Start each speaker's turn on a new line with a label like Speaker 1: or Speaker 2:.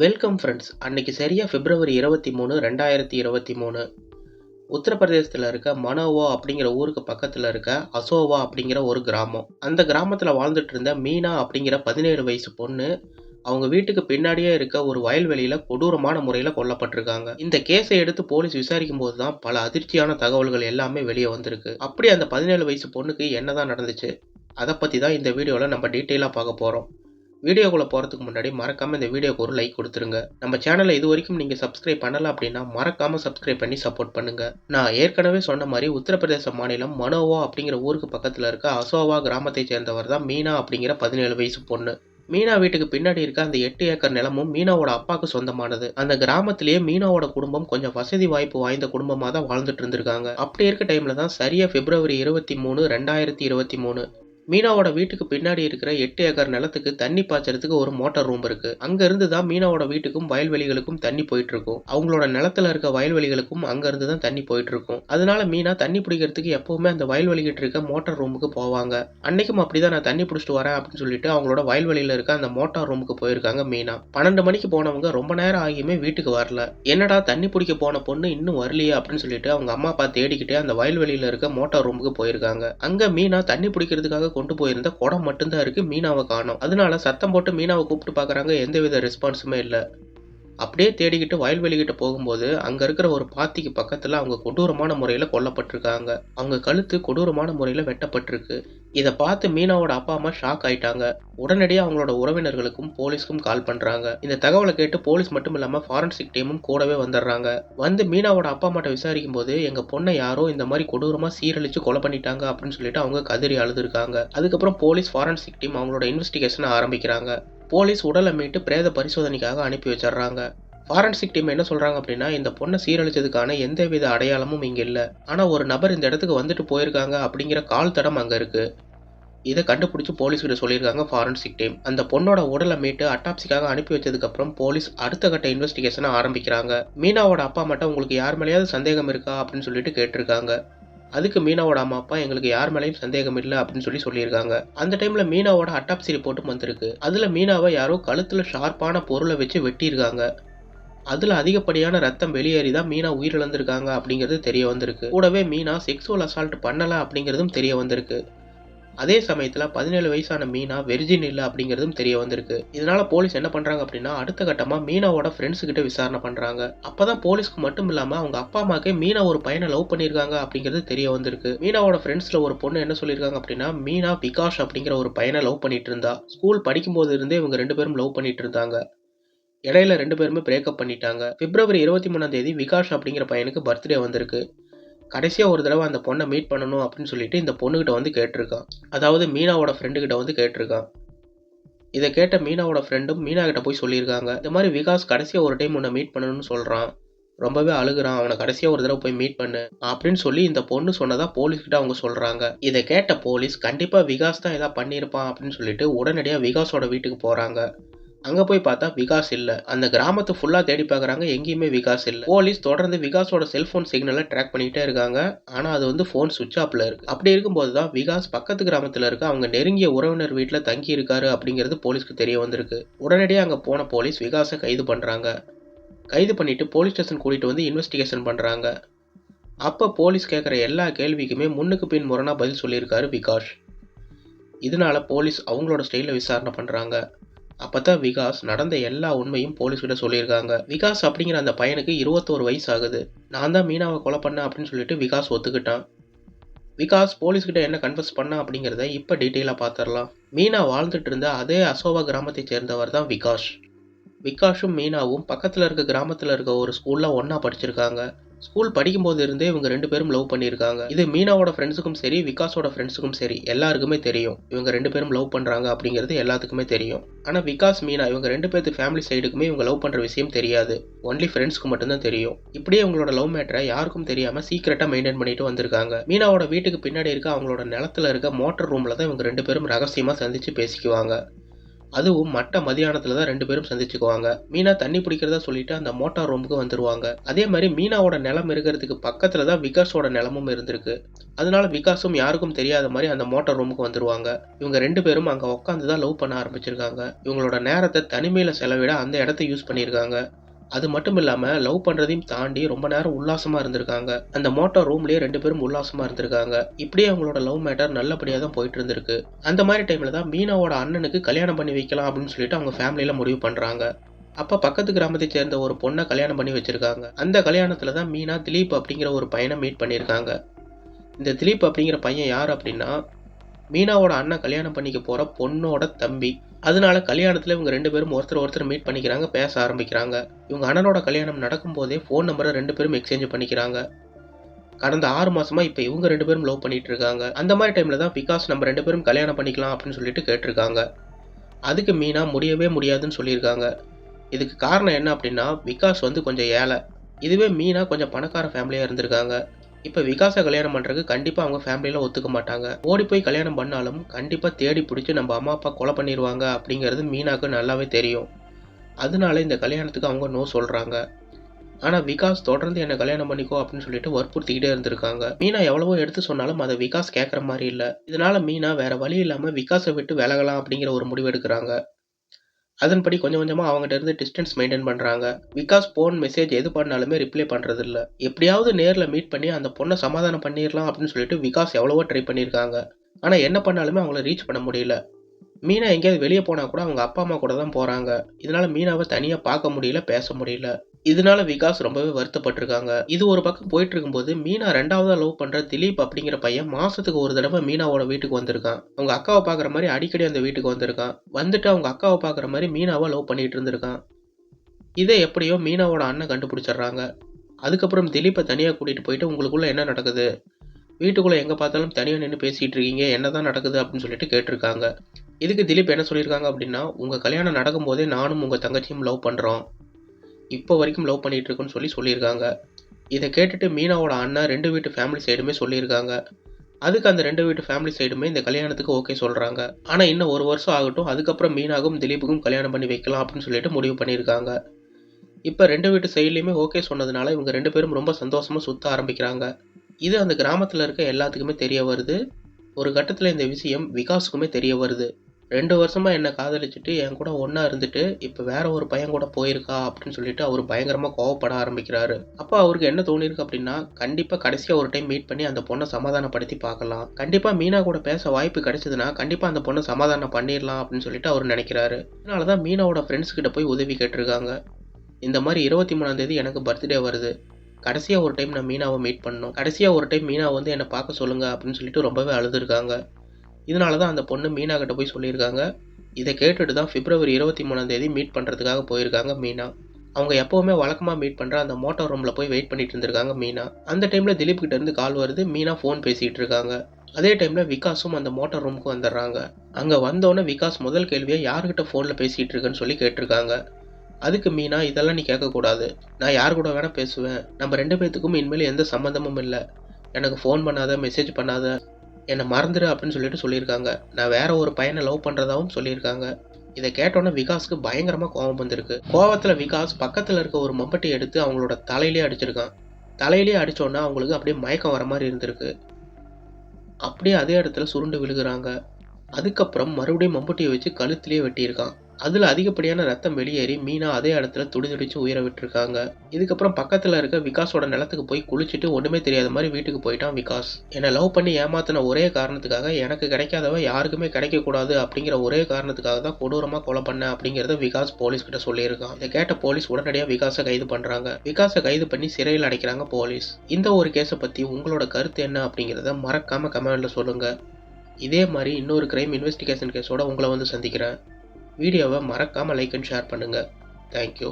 Speaker 1: Welcome friends அன்னைக்கு சரியாக பிப்ரவரி இருபத்தி மூணு ரெண்டாயிரத்தி இருபத்தி மூணு. உத்தரப்பிரதேசத்தில் இருக்க மனோவா அப்படிங்கிற ஊருக்கு பக்கத்தில் இருக்க அசோவா அப்படிங்கிற ஒரு கிராமம். அந்த கிராமத்தில் வாழ்ந்துட்டு இருந்த மீனா அப்படிங்கிற பதினேழு வயசு பொண்ணு அவங்க வீட்டுக்கு பின்னாடியே இருக்க ஒரு வயல்வெளியில் கொடூரமான முறையில் கொல்லப்பட்டிருக்காங்க. இந்த கேஸை எடுத்து போலீஸ் விசாரிக்கும் போது தான் பல அதிர்ச்சியான தகவல்கள் எல்லாமே வெளியே வந்திருக்கு. அப்படி அந்த பதினேழு வயசு பொண்ணுக்கு என்னதான் நடந்துச்சு அதை பற்றி தான் இந்த வீடியோவில் நம்ம டீட்டெயிலாக பார்க்க போகிறோம் வீடியோக்குள்ளே போகிறதுக்கு முன்னாடி மறக்காமல் இந்த வீடியோக்கு ஒரு லைக் கொடுத்துருங்க. நம்ம சேனலை இது வரைக்கும் நீங்கள் சப்ஸ்கிரைப் பண்ணல அப்படின்னா மறக்காமல் சப்ஸ்கிரைப் பண்ணி சப்போர்ட் பண்ணுங்க. நான் ஏற்கனவே சொன்ன மாதிரி உத்தரப்பிரதேச மாநிலம் மனோவா அப்படிங்கிற ஊருக்கு பக்கத்தில் இருக்க அசோவா கிராமத்தை சேர்ந்தவர் தான் மீனா அப்படிங்கிற பதினேழு வயசு பொண்ணு. மீனா வீட்டுக்கு பின்னாடி இருக்க அந்த எட்டு ஏக்கர் நிலமும் மீனாவோட அப்பாவுக்கு சொந்தமானது. அந்த கிராமத்திலேயே மீனாவோட குடும்பம் கொஞ்சம் வசதி வாய்ப்பு வாய்ந்த குடும்பமாக தான் வாழ்ந்துட்டு இருந்திருக்காங்க. அப்படி இருக்க டைம்ல தான் சரியா பிப்ரவரி இருபத்தி மூணு ரெண்டாயிரத்தி இருபத்தி மூணு மீனாவோட வீட்டுக்கு பின்னாடி இருக்கிற எட்டு ஏக்கர் நிலத்துக்கு தண்ணி பாய்ச்சறதுக்கு ஒரு மோட்டார் ரூம் இருக்கு. அங்க இருந்து தான் மீனாவோட வீட்டுக்கும் வயல்வெளிகளுக்கும் தண்ணி போயிட்டு இருக்கும் அவங்களோட நிலத்துல இருக்க வயல்வெளிகளுக்கும் அங்க இருந்து தான் தண்ணி போயிட்டு இருக்கும் அதனால மீனா தண்ணி பிடிக்கிறதுக்கு எப்பவுமே அந்த வயல்வெளிகிட்ட இருக்க மோட்டார் ரூமுக்கு போவாங்க. அன்னைக்கும் அப்படிதான் நான் தண்ணி பிடிச்சிட்டு வரேன் அப்படின்னு சொல்லிட்டு அவங்களோட வயல்வெளியில இருக்க அந்த மோட்டார் ரூமுக்கு போயிருக்காங்க மீனா. பன்னெண்டு மணிக்கு போனவங்க ரொம்ப நேரம் ஆகியுமே வீட்டுக்கு வரல. என்னடா தண்ணி பிடிக்க போன பொண்ணு இன்னும் வரலையே அப்படின்னு சொல்லிட்டு அவங்க அம்மா அப்பா தேடிக்கிட்டே அந்த வயல்வெளியில இருக்க மோட்டார் ரூமுக்கு போயிருக்காங்க. அங்க மீனா தண்ணி பிடிக்கிறதுக்காக கொண்டு போயிருந்த குடம் மட்டும்தான் இருக்கு. மீனாவை காணோம். அதனால சத்தம் போட்டு மீனாவை கூப்பிட்டு பார்க்கறாங்க. எந்தவித ரெஸ்பான்ஸுமே இல்லை. அப்படியே தேடிக்கிட்டு வயல்வெளிக்கிட்ட போகும்போது அங்கே இருக்கிற ஒரு பாத்திக்கு பக்கத்தில் அவங்க கொடூரமான முறையில் கொல்லப்பட்டிருக்காங்க. அவங்க கழுத்து கொடூரமான முறையில் வெட்டப்பட்டிருக்கு. இதை பார்த்து மீனாவோட அப்பா அம்மா ஷாக் ஆயிட்டாங்க. உடனடியாக அவங்களோட உறவினர்களுக்கும் போலீஸ்க்கும் கால் பண்ணுறாங்க இந்த தகவலை கேட்டு போலீஸ் மட்டும் இல்லாமல் ஃபாரன்சிக் டீமும் கூடவே வந்துடுறாங்க. வந்து மீனாவோட அப்பா அம்மாட்ட விசாரிக்கும் போது எங்கள் பொண்ணை யாரோ இந்த மாதிரி கொடூரமாக சீரழிச்சு கொலை பண்ணிட்டாங்க அப்படின்னு சொல்லிட்டு அவங்க கதறி அழுதுருக்காங்க. அதுக்கப்புறம் போலீஸ் ஃபாரன்சிக் டீம் அவங்களோட இன்வெஸ்டிகேஷனை ஆரம்பிக்கிறாங்க. போலீஸ் உடலை மீட்டு பிரேத பரிசோதனைக்காக அனுப்பி வச்சிடுறாங்க. ஃபாரன்சிக் டீம் என்ன சொல்றாங்க அப்படின்னா இந்த பொண்ணை சீரழிச்சதுக்கான எந்தவித அடையாளமும் இங்க இல்ல. ஆனா ஒரு நபர் இந்த இடத்துக்கு வந்துட்டு போயிருக்காங்க அப்படிங்கிற கால் தடம் அங்க இருக்கு. இதை கண்டுபிடிச்சு போலீஸ் கிட்ட சொல்லியிருக்காங்க ஃபாரன்சிக் டீம் அந்த பொண்ணோட உடலை மீட்டு அட்டாப்சிக்காக அனுப்பி வச்சதுக்கு அப்புறம் போலீஸ் அடுத்த கட்ட இன்வெஸ்டிகேஷனை ஆரம்பிக்கிறாங்க. மீனாவோட அப்பா மட்டும் உங்களுக்கு யார் மேலேயாவது சந்தேகம் இருக்கா? அப்படின்னு சொல்லிட்டு கேட்டிருக்காங்க. அதுக்கு மீனாவோட அம்மா அப்பா எங்களுக்கு யார் மேலேயும் சந்தேகம் இல்லை அப்படின்னு சொல்லி சொல்லியிருக்காங்க. அந்த டைம்ல மீனாவோட அட்டாப்சி ரிப்போர்ட்டும் வந்திருக்கு அதுல மீனாவை யாரோ கழுத்துல ஷார்ப்பான பொருளை வச்சு வெட்டியிருக்காங்க. அதுல அதிகப்படியான ரத்தம் வெளியேறி தான் மீனா உயிரிழந்திருக்காங்க அப்படிங்கிறது தெரிய வந்திருக்கு. கூடவே மீனா செக்ஸுவல் அசால்ட் பண்ணல அப்படிங்கிறதும் தெரிய வந்திருக்கு. அதே சமயத்தில் பதினேழு வயசான மீனா வெர்ஜின் இல்லை அப்படிங்கிறதும் தெரிய வந்திருக்கு. இதனால போலீஸ் என்ன பண்றாங்க அப்படின்னா அடுத்த கட்டமா மீனாவோட ஃப்ரெண்ட்ஸ் கிட்ட விசாரணை பண்றாங்க. அப்பதான் போலீஸ்க்கு மட்டும் இல்லாம அவங்க அப்பா அம்மாக்கே மீனா ஒரு பையனை லவ் பண்ணியிருக்காங்க அப்படிங்கிறது தெரிய வந்திருக்கு. மீனாவோட ஃப்ரெண்ட்ஸ்ல ஒரு பொண்ணு என்ன சொல்லியிருக்காங்க அப்படின்னா மீனா விகாஷ் அப்படிங்கிற ஒரு பையனை லவ் பண்ணிட்டு இருந்தா ஸ்கூல் படிக்கும் போது இருந்தே இவங்க ரெண்டு பேரும் லவ் பண்ணிட்டு இருந்தாங்க இடையில ரெண்டு பேருமே பிரேக்கப் பண்ணிட்டாங்க. பிப்ரவரி இருபத்தி மூணாம் தேதி விகாஷ் அப்படிங்கிற பையனுக்கு பர்த்டே வந்திருக்கு. கடைசியாக ஒரு தடவை அந்த பொண்ணை மீட் பண்ணணும் அப்படின்னு சொல்லிட்டு இந்த பொண்ணுகிட்ட வந்து கேட்டிருக்கான் அதாவது மீனாவோட ஃப்ரெண்டுகிட்ட வந்து கேட்டிருக்கான் இதை கேட்ட மீனாவோட ஃப்ரெண்டும் மீனா கிட்ட போய் சொல்லியிருக்காங்க. இந்த மாதிரி விகாஸ் கடைசியாக ஒரு டைம் உன்னை மீட் பண்ணணும்னு சொல்கிறான் ரொம்பவே அழுகுறான். அவனை கடைசியாக ஒரு தடவை போய் மீட் பண்ணு அப்படின்னு சொல்லி இந்த பொண்ணு சொன்னதா போலீஸ்கிட்ட அவங்க சொல்கிறாங்க இதை கேட்ட போலீஸ் கண்டிப்பாக விகாஸ் தான் ஏதாவது பண்ணியிருப்பான் அப்படின்னு சொல்லிட்டு உடனடியாக விகாஸோட வீட்டுக்கு போகிறாங்க அங்கே போய் பார்த்தா விகாஸ் இல்லை. அந்த கிராமத்தை ஃபுல்லாக தேடி பார்க்குறாங்க எங்கேயுமே விகாஸ் இல்லை. போலீஸ் தொடர்ந்து விகாஸோட செல்ஃபோன் சிக்னலை ட்ராக் பண்ணிகிட்டே இருக்காங்க. ஆனால் அது வந்து ஃபோன் சுவிட்ச் ஆஃப்ல இருக்கு. அப்படி இருக்கும்போது தான் விகாஸ் பக்கத்து கிராமத்தில் இருக்க அவங்க நெருங்கிய உறவினர் வீட்டில் தங்கி இருக்காரு அப்படிங்கிறது போலீஸ்க்கு தெரிய வந்திருக்கு. உடனடியாக அங்கே போன போலீஸ் விகாஸை கைது பண்ணுறாங்க கைது பண்ணிட்டு போலீஸ் ஸ்டேஷன் கூட்டிகிட்டு வந்து இன்வெஸ்டிகேஷன் பண்ணுறாங்க அப்போ போலீஸ் கேட்குற எல்லா கேள்விக்குமே முன்னுக்கு பின் முரணாக பதில் சொல்லியிருக்காரு விகாஷ். இதனால போலீஸ் அவங்களோட ஸ்டைலில் விசாரணை பண்ணுறாங்க அப்போ தான் விகாஸ் நடந்த எல்லா உண்மையும் போலீஸ்கிட்ட சொல்லியிருக்காங்க. விகாஸ் அப்படிங்கிற அந்த பையனுக்கு இருபத்தோரு வயசு ஆகுது நான் தான் மீனாவை கொலை பண்ணேன் அப்படின்னு சொல்லிட்டு விகாஸ் ஒத்துக்கிட்டான். விகாஸ் போலீஸ்கிட்ட என்ன கன்ஃபஸ் பண்ணா அப்படிங்கிறத இப்போ டீட்டெயிலாக பார்த்துடலாம் மீனா வாழ்ந்துட்டு இருந்த அதே அசோவா கிராமத்தை சேர்ந்தவர் தான் விகாஷ். விகாஷும் மீனாவும் பக்கத்தில் இருக்க கிராமத்தில் இருக்க ஒரு ஸ்கூலில் ஒன்றா படிச்சிருக்காங்க. ஸ்கூல் படிக்கும்போது இருந்தே இவங்க ரெண்டு பேரும் லவ் பண்ணியிருக்காங்க. இது மீனாவோட ஃப்ரெண்ட்ஸுக்கும் சரி விகாஸோட ஃப்ரெண்ட்ஸுக்கும் சரி எல்லாருக்குமே தெரியும். இவங்க ரெண்டு பேரும் லவ் பண்ணுறாங்க அப்படிங்கிறது எல்லாத்துக்குமே தெரியும். ஆனால் விகாஸ் மீனா இவங்க ரெண்டு பேர்த்து ஃபேமிலி சைடுக்குமே இவங்க லவ் பண்ணுற விஷயம் தெரியாது. ஒன்லி ஃப்ரெண்ட்ஸ்க்கு மட்டும்தான் தெரியும். இப்படியே இவங்களோட லவ் மேட்டரை யாருக்கும் தெரியாமல் சீக்கிரட்டாக மெயின்டைன் பண்ணிட்டு வந்திருக்காங்க. மீனாவோட வீட்டுக்கு பின்னாடி இருக்க அவங்களோட நிலத்துல இருக்க மோட்டர் ரூமில் தான் இவங்க ரெண்டு பேரும் ரகசியமாக சந்திச்சு பேசிக்குவாங்க. அதுவும் மட்ட மதியானத்துல தான் ரெண்டு பேரும் சந்திச்சுக்குவாங்க. மீனா தண்ணி பிடிக்கிறதா சொல்லிட்டு அந்த மோட்டார் ரூமுக்கு வந்துருவாங்க. அதே மாதிரி மீனாவோட நிலம் இருக்கிறதுக்கு பக்கத்துல தான் விகாஸோட நிலமும் இருந்திருக்கு. அதனால விகாஸும் யாருக்கும் தெரியாத மாதிரி அந்த மோட்டார் ரூமுக்கு வந்துருவாங்க. இவங்க ரெண்டு பேரும் அங்க உட்காந்து தான் லவ் பண்ண ஆரம்பிச்சிருக்காங்க. இவங்களோட நேரத்தை தனிமையில செலவிட அந்த இடத்த யூஸ் பண்ணியிருக்காங்க அது மட்டும் இல்லாமல் லவ் பண்ணுறதையும் தாண்டி ரொம்ப நேரம் உல்லாசமாக இருந்திருக்காங்க. அந்த மோட்டார் ரூம்லேயே ரெண்டு பேரும் உல்லாசமாக இருந்திருக்காங்க. இப்படியே அவங்களோட லவ் மேட்டர் நல்லபடியாக தான் போயிட்டு இருந்திருக்கு. அந்த மாதிரி டைமில் தான் மீனாவோட அண்ணனுக்கு கல்யாணம் பண்ணி வைக்கலாம் அப்படின்னு சொல்லிட்டு அவங்க ஃபேமிலியில் முடிவு பண்ணுறாங்க அப்ப பக்கத்து கிராமத்தை சேர்ந்த ஒரு பொண்ணை கல்யாணம் பண்ணி வச்சிருக்காங்க. அந்த கல்யாணத்துல தான் மீனா திலீப் அப்படிங்கிற ஒரு பையனை மீட் பண்ணியிருக்காங்க. இந்த திலீப் அப்படிங்கிற பையன் யார் அப்படின்னா மீனாவோட அண்ணன் கல்யாணம் பண்ணிக்க போகிற பொண்ணோட தம்பி. அதனால கல்யாணத்தில் இவங்க ரெண்டு பேரும் ஒருத்தர் ஒருத்தர் மீட் பண்ணிக்கிறாங்க பேச ஆரம்பிக்கிறாங்க. இவங்க அண்ணனோட கல்யாணம் நடக்கும்போதே ஃபோன் நம்பரை ரெண்டு பேரும் எக்ஸ்சேஞ்ச் பண்ணிக்கிறாங்க. கடந்த ஆறு மாசமா இப்போ இவங்க ரெண்டு பேரும் லவ் பண்ணிட்டு இருக்காங்க. அந்த மாதிரி டைம்ல தான் விகாஸ் நம்ம ரெண்டு பேரும் கல்யாணம் பண்ணிக்கலாம் அப்படின்னு சொல்லிட்டு கேட்டிருக்காங்க. அதுக்கு மீனா முடியவே முடியாதுன்னு சொல்லியிருக்காங்க. இதுக்கு காரணம் என்ன அப்படின்னா விகாஸ் வந்து கொஞ்சம் ஏழை. இதுவே மீனா கொஞ்சம் பணக்கார ஃபேமிலியாக இருந்திருக்காங்க. இப்போ விகாசை கல்யாணம் பண்ணுறதுக்கு கண்டிப்பாக அவங்க ஃபேமிலியில் ஒத்துக்க மாட்டாங்க. ஓடி போய் கல்யாணம் பண்ணாலும் கண்டிப்பாக தேடி பிடிச்சி நம்ம அம்மா அப்பா கொலை பண்ணிடுவாங்க அப்படிங்கிறது மீனாக்கு நல்லாவே தெரியும். அதனால இந்த கல்யாணத்துக்கு அவங்க நோ சொல்கிறாங்க ஆனால் விகாஸ் தொடர்ந்து என்னை கல்யாணம் பண்ணிக்கோ அப்படின்னு சொல்லிட்டு வற்புறுத்திக்கிட்டே இருந்திருக்காங்க. மீனா எவ்வளவோ எடுத்து சொன்னாலும் அதை விகாஸ் கேட்குற மாதிரி இல்லை. இதனால மீனா வேற வழி இல்லாமல் விகாஸை விட்டு விலகலாம் அப்படிங்கிற ஒரு முடிவு எடுக்கிறாங்க. அதன்படி கொஞ்சம் கொஞ்சமாக அவங்ககிட்ட இருந்து டிஸ்டன்ஸ் மெயின்டைன் பண்ணுறாங்க விகாஸ் ஃபோன் மெசேஜ் எது பண்ணாலுமே ரிப்ளை பண்ணுறது இல்லை எப்படியாவது நேரில் மீட் பண்ணி அந்த பொண்ணை சமாதானம் பண்ணிடலாம் அப்படின்னு சொல்லிட்டு விகாஸ் எவ்வளவோ ட்ரை பண்ணியிருக்காங்க ஆனால் என்ன பண்ணாலுமே அவங்கள ரீச் பண்ண முடியல. மீனா எங்கேயாவது வெளியே போனால் கூட அவங்க அப்பா அம்மா கூட தான் போகிறாங்க இதனால மீனாவை தனியாக பார்க்க முடியல பேச முடியல. இதனால விகாஸ் ரொம்பவே வருத்தப்பட்டிருக்காங்க. இது ஒரு பக்கம் போயிட்டு இருக்கும்போது மீனா ரெண்டாவதா லவ் பண்ற திலீப் அப்படிங்கிற பையன் மாசத்துக்கு ஒரு தடவை மீனாவோட வீட்டுக்கு வந்திருக்கான். அவங்க அக்காவை பாக்குற மாதிரி அடிக்கடி அந்த வீட்டுக்கு வந்திருக்கான். வந்துட்டு அவங்க அக்காவை பாக்குற மாதிரி மீனாவை லவ் பண்ணிட்டு இருந்திருக்கான். இதை எப்படியோ மீனாவோட அண்ணன் கண்டுபிடிச்சிடுறாங்க. அதுக்கப்புறம் திலீப்பை தனியாக கூட்டிட்டு போயிட்டு உங்களுக்குள்ள என்ன நடக்குது? வீட்டுக்குள்ள எங்க பார்த்தாலும் தனியாக நின்று பேசிட்டு இருக்கீங்க. என்னதான் நடக்குது? அப்படின்னு சொல்லிட்டு கேட்டிருக்காங்க. இதுக்கு திலீப் என்ன சொல்லியிருக்காங்க அப்படின்னா உங்கள் கல்யாணம் நடக்கும்போதே நானும் உங்கள் தங்கச்சியும் லவ் பண்ணுறோம் இப்போ வரைக்கும் லவ் பண்ணிகிட்ருக்குன்னு சொல்லி சொல்லியிருக்காங்க. இதை கேட்டுட்டு மீனாவோட அண்ணன் ரெண்டு வீட்டு ஃபேமிலி சைடுமே சொல்லியிருக்காங்க. அதுக்கு அந்த ரெண்டு வீட்டு ஃபேமிலி சைடுமே இந்த கல்யாணத்துக்கு ஓகே சொல்கிறாங்க ஆனால் இன்னும் ஒரு வருஷம் ஆகட்டும் அதுக்கப்புறம் மீனாவும் திலீப்புக்கும் கல்யாணம் பண்ணி வைக்கலாம் அப்படின்னு சொல்லிட்டு முடிவு பண்ணியிருக்காங்க. இப்போ ரெண்டு வீட்டு சைட்லேயுமே ஓகே சொன்னதுனால இவங்க ரெண்டு பேரும் ரொம்ப சந்தோஷமாக சுற்ற ஆரம்பிக்கிறாங்க. இது அந்த கிராமத்தில் இருக்க எல்லாத்துக்குமே தெரிய வருது. ஒரு கட்டத்தில் இந்த விஷயம் விகாஸுக்குமே தெரிய வருது. ரெண்டு வருஷமாக என்னை காதலிச்சுட்டு என் கூட ஒன்றா இருந்துட்டு இப்போ வேற ஒரு பையன் கூட போயிருக்கா அப்படின்னு சொல்லிட்டு அவர் பயங்கரமாக கோவப்பட ஆரம்பிக்கிறாரு. அப்போ அவருக்கு என்ன தோணிருக்கு அப்படின்னா கண்டிப்பாக கடைசியாக ஒரு டைம் மீட் பண்ணி அந்த பொண்ணை சமாதானப்படுத்தி பார்க்கலாம். கண்டிப்பாக மீனா கூட பேச வாய்ப்பு கிடைச்சதுன்னா கண்டிப்பாக அந்த பொண்ணை சமாதானம் பண்ணிடலாம் அப்படின்னு சொல்லிட்டு அவர் நினைக்கிறாரு. அதனால தான் மீனாவோட ஃப்ரெண்ட்ஸ் கிட்ட போய் உதவி கேட்டிருக்காங்க. இந்த மாதிரி இருபத்தி மூணாம் தேதி எனக்கு பர்த்டே வருது. கடைசியாக ஒரு டைம் நான் மீனாவை மீட் பண்ணணும். கடைசியாக ஒரு டைம் மீனா வந்து என்னை பார்க்க சொல்லுங்க அப்படின்னு சொல்லிட்டு ரொம்பவே அழுதுருக்காங்க. இதனால தான் அந்த பொண்ணு மீனா கிட்ட போய் சொல்லியிருக்காங்க. இதை கேட்டுட்டு தான் பிப்ரவரி இருபத்தி மூணாம் தேதி மீட் பண்ணுறதுக்காக போயிருக்காங்க மீனா. அவங்க எப்போவுமே வழக்கமாக மீட் பண்ணுற அந்த மோட்டார் ரூமில் போய் வெயிட் பண்ணிட்டு இருந்திருக்காங்க மீனா. அந்த டைமில் திலீப் கிட்ட இருந்து கால் வருது மீனா ஃபோன் பேசிகிட்டு இருக்காங்க. அதே டைமில் விகாஸும் அந்த மோட்டார் ரூமுக்கு வந்துடுறாங்க. அங்கே வந்தோடனே விகாஸ் முதல் கேள்வியை யார்கிட்ட ஃபோனில் பேசிகிட்டு இருக்குன்னு சொல்லி கேட்டிருக்காங்க. அதுக்கு மீனா இதெல்லாம் நீ கேட்கக்கூடாது. நான் யார் கூட வேணால் பேசுவேன். நம்ம ரெண்டு பேர்த்துக்கும் இனிமேல் எந்த சம்மந்தமும் இல்லை. எனக்கு ஃபோன் பண்ணாத மெசேஜ் பண்ணாத என்னை மறந்துடு அப்படின்னு சொல்லிட்டு சொல்லியிருக்காங்க. நான் வேற ஒரு பையனை லவ் பண்ணுறதாவும் சொல்லியிருக்காங்க. இதை கேட்டோன்னே விகாஸ்க்கு பயங்கரமாக கோபம் வந்திருக்கு. கோவத்தில் விகாஸ் பக்கத்தில் இருக்க ஒரு மம்பட்டி எடுத்து அவங்களோட தலையிலே அடிச்சிருக்கான். தலையிலே அடித்தோன்னா அவங்களுக்கு அப்படியே மயக்கம் வர மாதிரி இருந்திருக்கு. அப்படியே அதே இடத்துல சுருண்டு விழுகிறாங்க. அதுக்கப்புறம் மறுபடியும் மம்பட்டியை வச்சு கழுத்துலேயே வெட்டியிருக்கான். அதில் அதிகப்படியான ரத்தம் வெளியேறி மீனா அதே இடத்துல துடிதுடிச்சு உயிரை விட்டுருக்காங்க. இதுக்கப்புறம் பக்கத்தில் இருக்க விகாஸோட நிலத்துக்கு போய் குளிச்சுட்டு ஒன்றுமே தெரியாத மாதிரி வீட்டுக்கு போயிட்டான் விகாஸ். என்னை லவ் பண்ணி ஏமாத்தின ஒரே காரணத்துக்காக எனக்கு கிடைக்காதவ யாருக்குமே கிடைக்கக்கூடாது அப்படிங்கிற ஒரே காரணத்துக்காக தான் கொடூரமாக கொலை பண்ண அப்படிங்கிறத விகாஸ் போலீஸ் கிட்ட சொல்லியிருக்கான். இதை கேட்ட போலீஸ் உடனடியாக விகாஸை கைது பண்ணுறாங்க விகாஸை கைது பண்ணி சிறையில் அடைக்கிறாங்க போலீஸ். இந்த ஒரு கேஸை பற்றி உங்களோட கருத்து என்ன அப்படிங்கிறத மறக்காமல் கமெண்ட்டில் சொல்லுங்கள் இதே மாதிரி இன்னொரு கிரைம் இன்வெஸ்டிகேஷன் கேஸோட உங்களை வந்து சந்திக்கிறேன். வீடியோவை மறக்காமல் லைக் அண்ட் ஷேர் பண்ணுங்கள் தேங்க்யூ